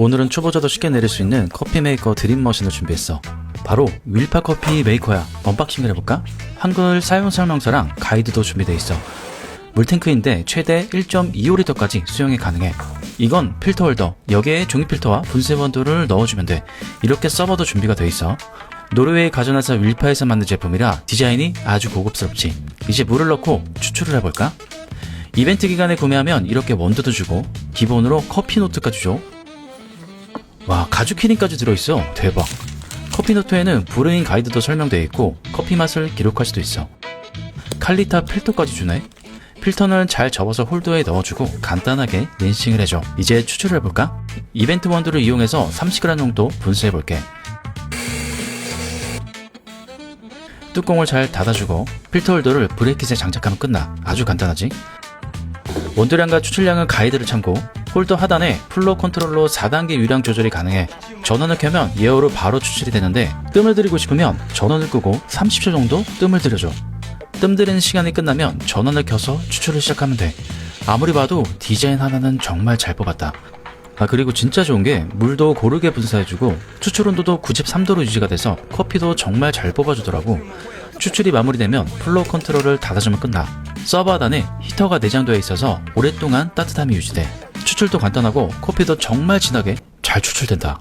오늘은 초보자도 쉽게 내릴 수 있는 커피 메이커 드림 머신을 준비했어. 바로 윌파 커피 메이커야. 언박싱을 해볼까? 한글 사용 설명서랑 가이드도 준비돼 있어. 물탱크인데 최대 1.25리터까지 수용이 가능해. 이건 필터 홀더, 여기에 종이 필터와 분쇄 원두를 넣어주면 돼. 이렇게 서버도 준비가 돼 있어. 노르웨이 가전회사 윌파에서 만든 제품이라 디자인이 아주 고급스럽지. 이제 물을 넣고 추출을 해볼까? 이벤트 기간에 구매하면 이렇게 원두도 주고 기본으로 커피 노트까지 줘. 와 가죽 키링까지 들어있어. 대박. 커피 노트에는 브레인 가이드도 설명되어 있고 커피 맛을 기록할 수도 있어. 칼리타 필터까지 주네. 필터는 잘 접어서 홀더에 넣어주고 간단하게 린싱을 해줘. 이제 추출을 해볼까? 이벤트 원두를 이용해서 30g 정도 분쇄해볼게. 뚜껑을 잘 닫아주고 필터 홀더를 브레이킷에 장착하면 끝나. 아주 간단하지? 원두량과 추출량은 가이드를 참고 홀더 하단에 플로 컨트롤러 4단계 유량 조절이 가능해 전원을 켜면 예어로 바로 추출이 되는데 뜸을 들이고 싶으면 전원을 끄고 30초 정도 뜸을 들여줘. 뜸 들이는 시간이 끝나면 전원을 켜서 추출을 시작하면 돼. 아무리 봐도 디자인 하나는 정말 잘 뽑았다. 아 그리고 진짜 좋은 게 물도 고르게 분사해주고 추출 온도도 93도로 유지가 돼서 커피도 정말 잘 뽑아주더라고. 추출이 마무리되면 플로우 컨트롤을 닫아주면 끝나 서버 하단에 히터가 내장되어 있어서 오랫동안 따뜻함이 유지돼 추출도 간단하고 커피도 정말 진하게 잘 추출된다